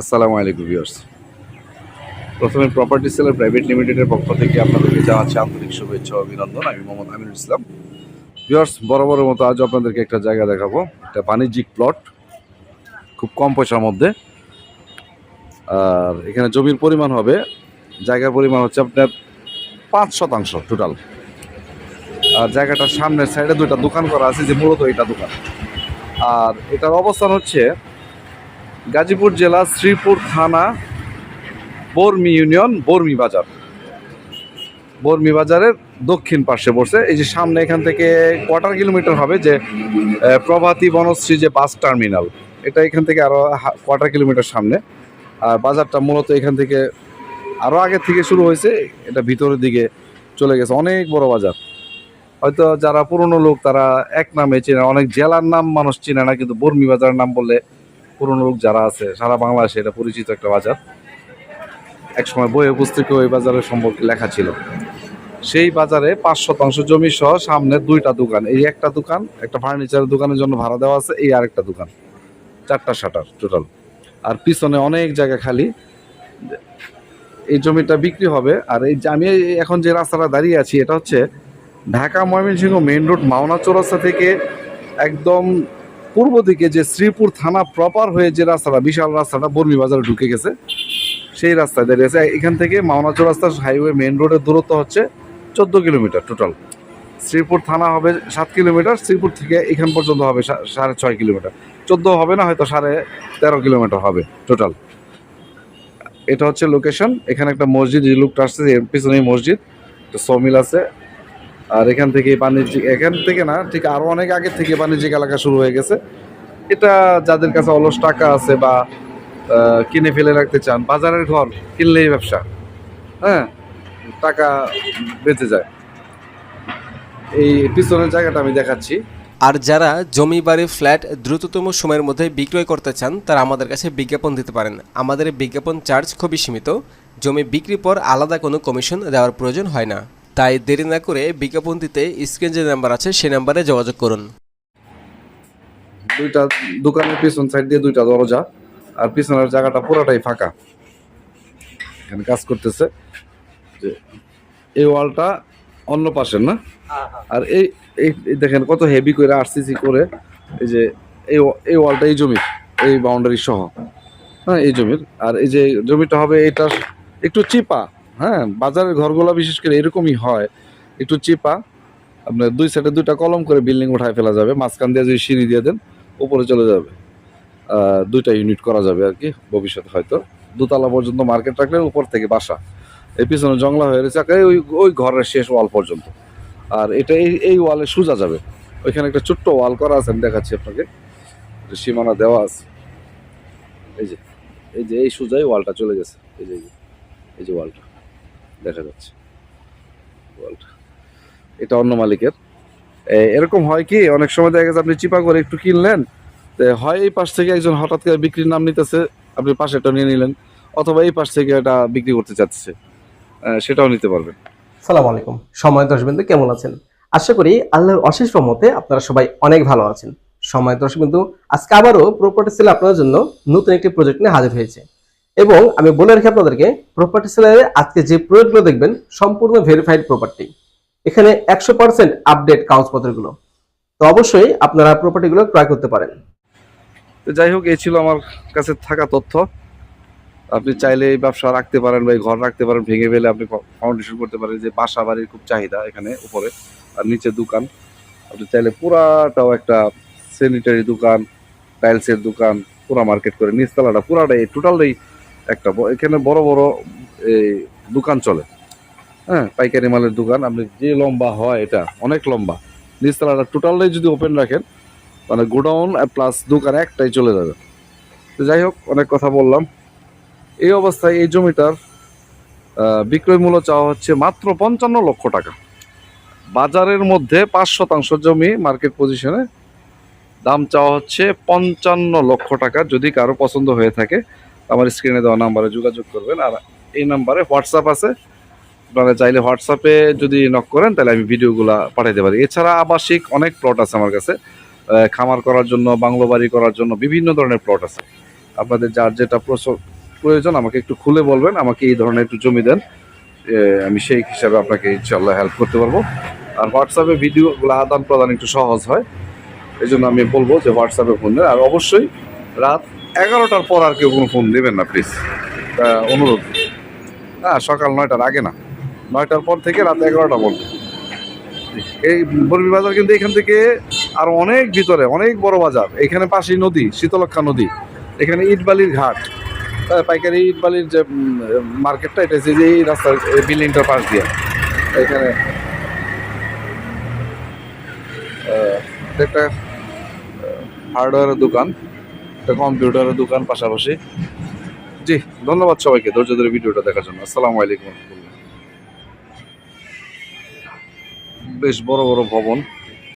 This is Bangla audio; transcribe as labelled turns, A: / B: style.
A: আসসালামু আলাইকুম ভিউয়ার্স। প্রথমে প্রপার্টি সেলার প্রাইভেট লিমিটেডের পক্ষ থেকে আপনাদেরকে জানাচ্ছি আন্তরিক শুভেচ্ছা অভিনন্দন। আমি মোহাম্মদ আমিনুল ইসলাম। ভিউয়ার্স বড় মতো আজ আপনাদেরকে একটা জায়গা দেখাবো। একটা বাণিজ্যিক প্লট খুব কম পয়সার মধ্যে। আর এখানে জমির পরিমাণ হবে, জায়গার পরিমাণ হচ্ছে আপনার পাঁচ শতাংশ টোটাল আর জায়গাটার সামনের সাইডে দুইটা দোকান করা আছে, যে মূলত এটা দোকান। আর এটার অবস্থান হচ্ছে গাজীপুর জেলা শ্রীপুর থানা, বর্মি ইউনিয়ন, বর্মি বাজার। বর্মি বাজারের দক্ষিণ পাশে পড়ছে এই যে সামনে এখান থেকে কোয়ার্টার কিলোমিটার হবে যে প্রভাতী বনশ্রী যে বাস টার্মিনাল, এটা এখান থেকে আরও কোয়ার্টার কিলোমিটার সামনে। আর বাজারটা মূলত এখান থেকে আরও আগে থেকে শুরু হয়েছে, এটা ভিতরের দিকে চলে গেছে। অনেক বড় বাজার। হয়তো যারা পুরনো লোক তারা এক নামে চেনে, অনেক জেলার নাম মানুষ চেনে না, কিন্তু বর্মি বাজারের নাম বললে পুরনো লোক যারা আছে, সারা বাংলাদেশে এটা পরিচিত একটা বাজার। একসময় বইয়ে পুস্তকে ওই বাজারের সম্পর্কে লেখা ছিল। সেই বাজারে পাঁচ শতাংশ জমি সহ সামনে দুইটা দোকান। এই একটা দোকান, একটা ফার্নিচারের দোকানের জন্য ভাড়া দেওয়া আছে, এই আরেকটা দোকান। চারটা শাটার টোটাল আর পিছনে অনেক জায়গা খালি। এই জমিটা বিক্রি হবে। আর এই যে আমি এখন যে রাস্তাটা দাঁড়িয়ে আছি, এটা হচ্ছে ঢাকা ময়মনসিংহ মেইন রোড মাওনা চৌরাস্তা থেকে একদম পূর্ব দিকে যে শ্রীপুর থানা প্রপার হয়ে যে রাস্তাটা, বিশাল রাস্তাটা, বর্মি বাজারে ঢুকে গেছে, সেই রাস্তায় দাঁড়িয়ে আছে। এখান থেকে মাওনা রাস্তা হাইওয়ে মেন রোডের দূরত্ব হচ্ছে চোদ্দ কিলোমিটার টোটাল শ্রীপুর থানা হবে সাত কিলোমিটার, শ্রীপুর থেকে এখান পর্যন্ত হবে সাড়ে ছয় কিলোমিটার। চোদ্দ হবে না, হয়তো সাড়ে তেরো কিলোমিটার হবে টোটাল এটা হচ্ছে লোকেশন এখানে একটা মসজিদ যে লুকটা আসছে এর পিছনেই মসজিদ। সমিল আছে। আর এখান থেকে বাণিজ্যিক, এখান থেকে না, ঠিক আরও অনেক আগে থেকে বাণিজ্যিক এলাকা শুরু হয়ে গেছে। এটা যাদের কাছে অলস টাকা আছে বা কিনে ফেলে রাখতে চান, বাজারের ঘর কিনলেই ব্যবসা। হ্যাঁ টাকা বেঁচে যায়। এই পিছনের জায়গাটা আমি দেখাচ্ছি।
B: আর যারা জমি, বাড়ি, ফ্ল্যাট দ্রুততম সময়ের মধ্যে বিক্রয় করতে চান, তারা আমাদের কাছে বিজ্ঞাপন দিতে পারেন। আমাদের বিজ্ঞাপন চার্জ খুবই সীমিত। জমি বিক্রির পর আলাদা কোনো কমিশন দেওয়ার প্রয়োজন হয় না। তাই দেরি না করে বিজ্ঞাপন দিতে স্ক্রিন যে নাম্বার আছে, সেই নাম্বারে যোগাযোগ করুন।
A: দুইটা দোকানের পিছন সাইড দিয়ে দুইটা দরজা আর পিছনের জায়গাটা পুরোটাই ফাঁকা। এখানে কাজ করতেছে। যে এই ওয়ালটা অন্য পাশের না? আর এই এই দেখেন কত হেভি করে আরসিসি করে এই যে এই এই ওয়ালটা এই জমির, এই বাউন্ডারি সহ। হ্যাঁ এই জমির। আর এই যে জমিটা হবে এটা একটু চিপা হ্যাঁ বাজারের ঘরগুলো বিশেষ করে এরকমই হয়। একটু চিপা আপনার দুই সাইডে দুইটা কলম করে বিল্ডিং উঠায় ফেলা যাবে মাঝখান দিয়ে যদি সিঁড়ি দিয়ে দেন উপরে চলে যাবে। দুইটা ইউনিট করা যাবে আর কি ভবিষ্যতে হয়তো। দোতলা পর্যন্ত মার্কেট রাখলে উপর থেকে বাসা। এই পিছনে জংলা হয়ে রয়েছে ওই ওই ঘরের শেষ ওয়াল পর্যন্ত। আর এটা এই এই ওয়ালে সোজা যাবে। ওইখানে একটা ছোট্ট ওয়াল করা আছে আমি দেখাচ্ছি আপনাকে। সীমানা দেওয়া আছে। এই যে এই যে এই সোজাই ওয়ালটা চলে গেছে। এই যে, এই যে ওয়ালটা দেখা যাচ্ছে। এটা অন্য মালিকের। এরকম হয় কি, অনেক সময় দেখা গেছে আপনি চিপা করে একটু কিনলেন হয় এই পাশ থেকে একজন হঠাৎ করে বিক্রির নাম নিতেছে, আপনি পাশেটা নিয়ে নিলেন, অথবা এই পাশ থেকে এটা বিক্রি করতে চাচ্ছে সেটাও নিতে পারবেন।
C: সালাম আলাইকুম। সময় দর্শকবিন্দু কেমন আছেন? আশা করি আল্লাহর অশেষ রহমতে আপনারা সবাই অনেক ভালো আছেন। সময় দর্শকবিন্দু আজকে আবারও প্রপার্টি সেল আপনাদের জন্য নতুন একটি প্রজেক্ট নিয়ে হাজির হয়েছে। এবং আমি বলে রাখি আপনাদেরকে প্রপার্টি সেলারে আজকে যে প্রজেক্টগুলো দেখবেন, সম্পূর্ণ ভেরিফাইড প্রপার্টি এখানে একশো পার্সেন্ট আপডেট কাগজপত্রগুলো। তো অবশ্যই আপনারা প্রপার্টিগুলো ক্রয় করতে পারেন।
A: তো যাই হোক, এই ছিল আমার কাছে থাকা তথ্য। আপনি চাইলে এই ব্যবসা রাখতে পারেন বা এই ঘর রাখতে পারেন, ভেঙে ফেলে আপনি ফাউন্ডেশন করতে পারেন, যে বাসা বাড়ির খুব চাহিদা এখানে উপরে আর নিচে দোকান। আপনি চাইলে পুরাটাও একটা স্যানিটারি দোকান টাইলসের দোকান, পুরা মার্কেট করে, নিচতলাটা পুরাটাই টোটালটাই একটা এখানে বড় বড়, এই দোকান চলে। হ্যাঁ পাইকারি মালের দোকান। আপনি যে লম্বা হয় এটা, অনেক লম্বা। নিচতলাটা টোটালটাই যদি ওপেন রাখেন মানে গোডাউন প্লাস দোকান একটাই চলে যাবে। তো যাই হোক, অনেক কথা বললাম। এই অবস্থায় এই জমিটার বিক্রয় মূল্য চাওয়া হচ্ছে মাত্র পঞ্চান্ন লক্ষ টাকা। বাজারের মধ্যে পাঁচ শতাংশ জমি মার্কেট পজিশনে দাম চাওয়া হচ্ছে পঞ্চান্ন লক্ষ টাকা, যদি কারও পছন্দ হয়ে থাকে। আমার স্ক্রিনে দেওয়া নাম্বারে যোগাযোগ করবেন। আর এই নাম্বারে হোয়াটসঅ্যাপ আছে। আপনারা চাইলে হোয়াটসঅ্যাপে যদি নক করেন, তাহলে আমি ভিডিওগুলা পাঠাইতে পারি। এছাড়া আবাসিক অনেক প্লট আছে আমার কাছে। খামার করার জন্য, বাংলো বাড়ি করার জন্য বিভিন্ন ধরনের প্লট আছে। আপনাদের যার যেটা প্রয়োজন আমাকে একটু খুলে বলবেন, আমাকে এই ধরনের একটু জমি দেন। আমি সেই হিসাবে আপনাকে ইনশাল্লাহ হেল্প করতে পারব। আর হোয়াটসঅ্যাপে ভিডিওগুলো আদান প্রদান একটু সহজ হয়। এই জন্য আমি বলব যে হোয়াটসঅ্যাপে ফোন আর অবশ্যই রাত এগারোটার পর আর কেউ কোনো ফোন দেবেন না প্লিজ অনুরোধ। হ্যাঁ সকাল নয়টার আগে না। নয়টার পর থেকে রাত এগারোটা পর্যন্ত এই বর্মি বাজার কিন্তু এখান থেকে আর অনেক ভিতরে, অনেক বড় বাজার। এখানে পাশেই নদী শীতলক্ষা নদী। এখানে ইটবালির ঘাট। পাইকারি ইটবালির যে মার্কেটটা, এটা হচ্ছে যে এই রাস্তার বিল্ডিংটার পাশ দিয়ে। এখানে একটা হার্ডওয়্যারের দোকান। একটা কম্পিউটারের দোকান পাশাপাশি। জি, ধন্যবাদ সবাইকে ধৈর্য ধরে ভিডিওটা দেখার জন্য। আসসালামু আলাইকুম বেশ বড় বড় ভবন।